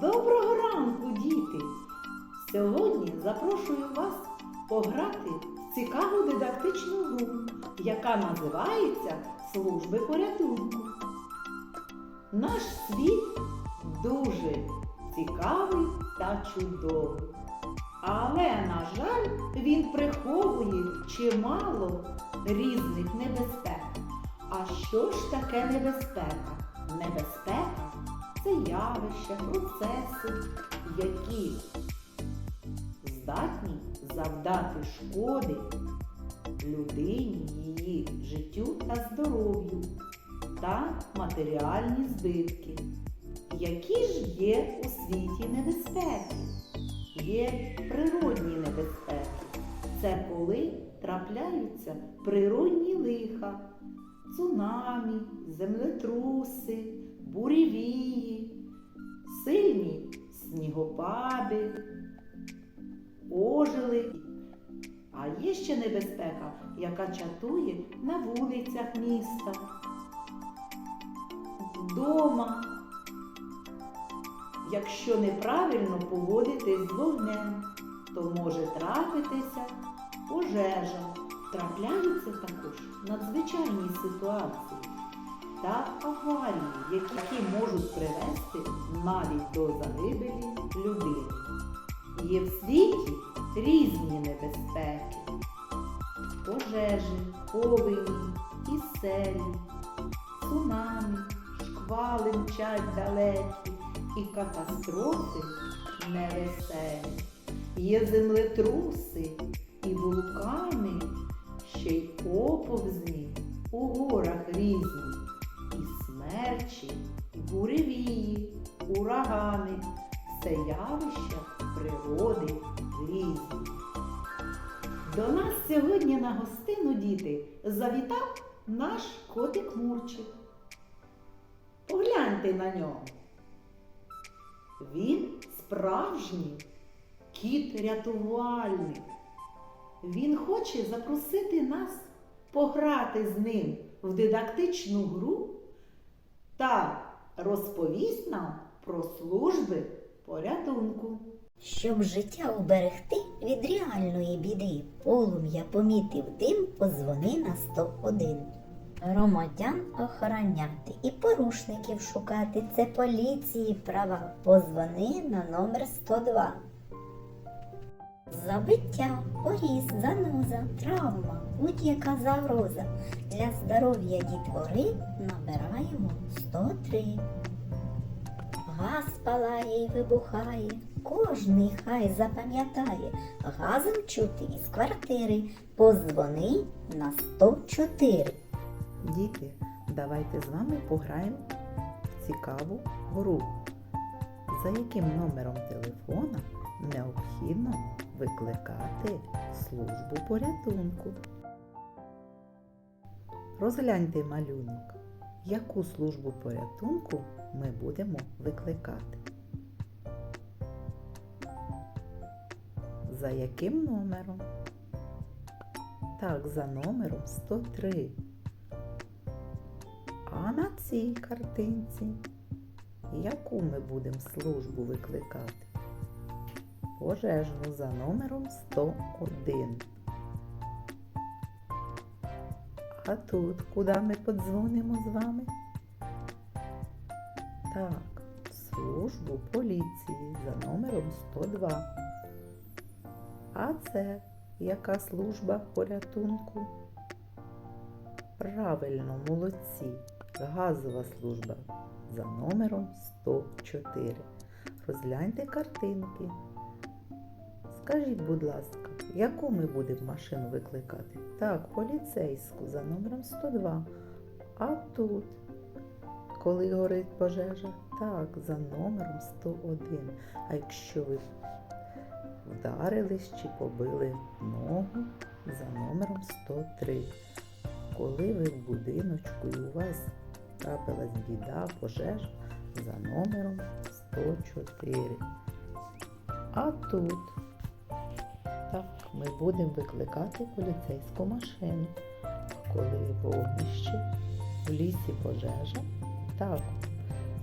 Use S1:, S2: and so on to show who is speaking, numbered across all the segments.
S1: Доброго ранку, діти! Сьогодні запрошую вас пограти в цікаву дидактичну гру, яка називається Служби порятунку. Наш світ дуже цікавий та чудовий. Але, на жаль, він приховує чимало різних небезпек. А що ж таке небезпека? Небезпека це явища, процеси, які здатні завдати шкоди людині, її життю та здоров'ю та матеріальні збитки. Які ж є у світі небезпеки? Є природні небезпеки. Це коли трапляються природні лиха, цунамі, землетруси, буревії, сильні снігопади, ожили. А є ще небезпека, яка чатує на вулицях міста, вдома, якщо неправильно поводитись з вогнем, то може трапитися пожежа. Трапляються також надзвичайні ситуації та аварії, які можуть привести навіть до загибелі людини. Є в світі різні небезпеки, пожежі, повені і селі, цунамі, шквали мчать далекі і катастрофи невеселі. Є землетруси і вулкани, ще й оповзні у горах різні, смерчі, і буревії, урагани, все явища природи різні. До нас сьогодні на гостину, діти, завітав наш котик Мурчик. Погляньте на нього. Він справжній кіт-рятувальник. Він хоче запросити нас пограти з ним в дидактичну гру та розповість нам про служби порятунку.
S2: Щоб життя уберегти від реальної біди, полум'я помітив дим, позвони на 101. Громадян охороняти і порушників шукати це поліції права. Позвони на номер 102. Забиття, поріз, заноза, травма, будь-яка загроза. Для здоров'я дітвори набираємо 103. Газ палає і вибухає, кожний хай запам'ятає, газом чути із квартири, позвони на 104.
S1: Діти, давайте з вами пограємо в цікаву гру. За яким номером телефона необхідно викликати службу порятунку? Розгляньте малюнок. Яку службу порятунку ми будемо викликати? За яким номером? Так, за номером 103. А на цій картинці яку ми будемо службу викликати? Пожежну за номером 101. А тут куди ми подзвонимо з вами? Так, в службу поліції за номером 102. А це яка служба порятунку? Правильно, молодці. Газова служба за номером 104. Розгляньте картинки. Скажіть, будь ласка, яку ми будемо машину викликати? Так, поліцейську за номером 102. А тут, коли горить пожежа? Так, за номером 101. А якщо ви вдарились чи побили ногу за номером 103. Коли ви в будиночку і у вас трапилась біда, пожежа за номером 104. А тут так, ми будемо викликати поліцейську машину. Коли вогнище, в лісі пожежа, так,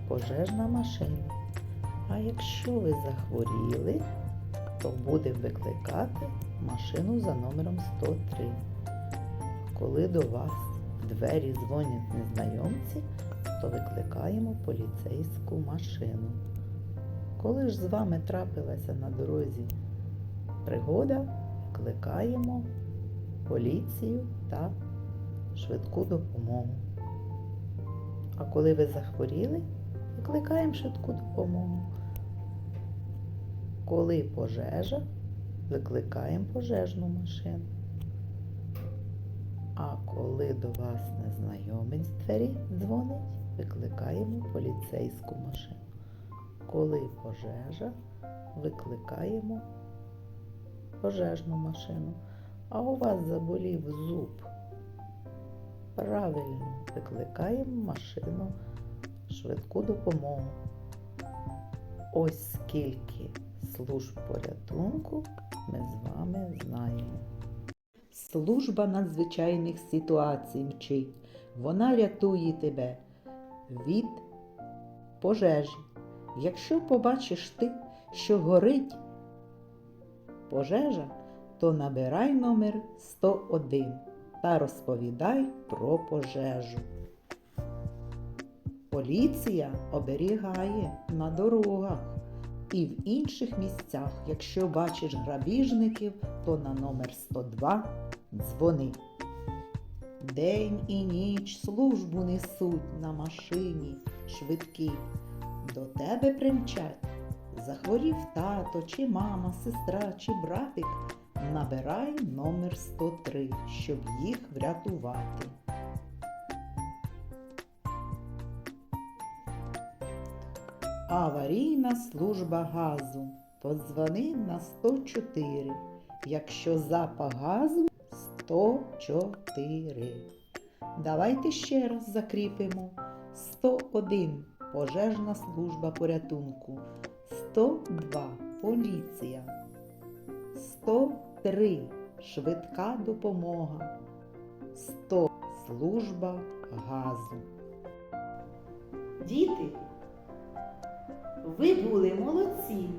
S1: пожежна машина.
S3: А якщо ви захворіли, то будемо викликати машину за номером 103. Коли до вас в двері дзвонять незнайомці, то викликаємо поліцейську машину. Коли ж з вами трапилася на дорозі пригода, викликаємо поліцію та швидку допомогу. А коли ви захворіли, викликаємо швидку допомогу. Коли пожежа, викликаємо пожежну машину. А коли до вас незнайомець в двері дзвонить, викликаємо поліцейську машину. Коли пожежа, викликаємо пожежну машину. А у вас заболів зуб. Правильно, викликаємо машину швидку допомогу. Ось скільки служб порятунку ми з вами знаємо.
S1: Служба надзвичайних ситуацій мчить. Вона рятує тебе від пожежі. Якщо побачиш ти, що горить пожежа, то набирай номер 101 та розповідай про пожежу. Поліція оберігає на дорогах і в інших місцях. Якщо бачиш грабіжників, то на номер 102 дзвони. День і ніч службу несуть на машині швидкі. До тебе примчать. Захворів тато, чи мама, сестра, чи братик. Набирай номер 103, щоб їх врятувати. Аварійна служба газу. Подзвони на 104. Якщо запах газу 104. Давайте ще раз закріпимо. 101 пожежна служба порятунку. 102 поліція. 103 швидка допомога. 100 служба газу. Діти, ви були молодці.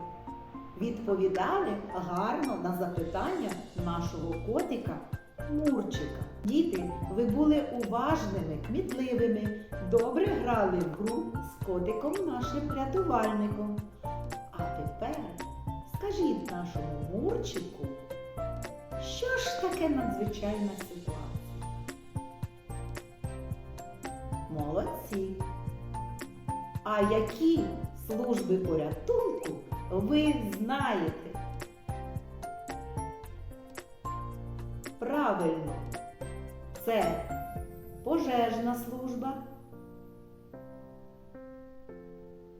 S1: Відповідали гарно на запитання нашого котика Мурчика. Діти, ви були уважними, кмітливими, добре грали в гру з котиком нашим рятувальником. Тепер скажіть нашому Мурчику, що ж таке надзвичайна ситуація? Молодці! А які служби порятунку ви знаєте? Правильно, це пожежна служба,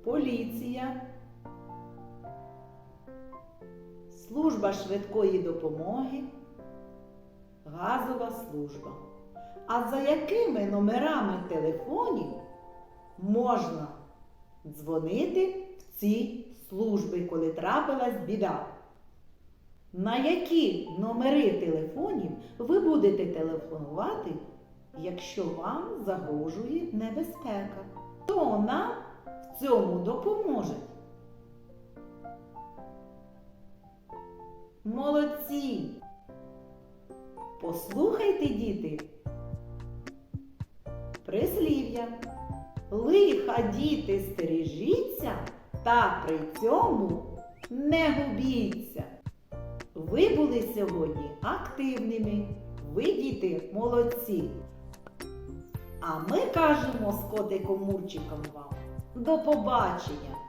S1: поліція, служба швидкої допомоги, газова служба. А за якими номерами телефонів можна дзвонити в ці служби, коли трапилась біда? На які номери телефонів ви будете телефонувати, якщо вам загрожує небезпека? Хто нам в цьому допоможе? Молодці! Послухайте, діти, прислів'я. Лиха діти стережіться, та при цьому не губіться. Ви були сьогодні активними, ви діти молодці. А ми кажемо з котиком Мурчиком вам до побачення!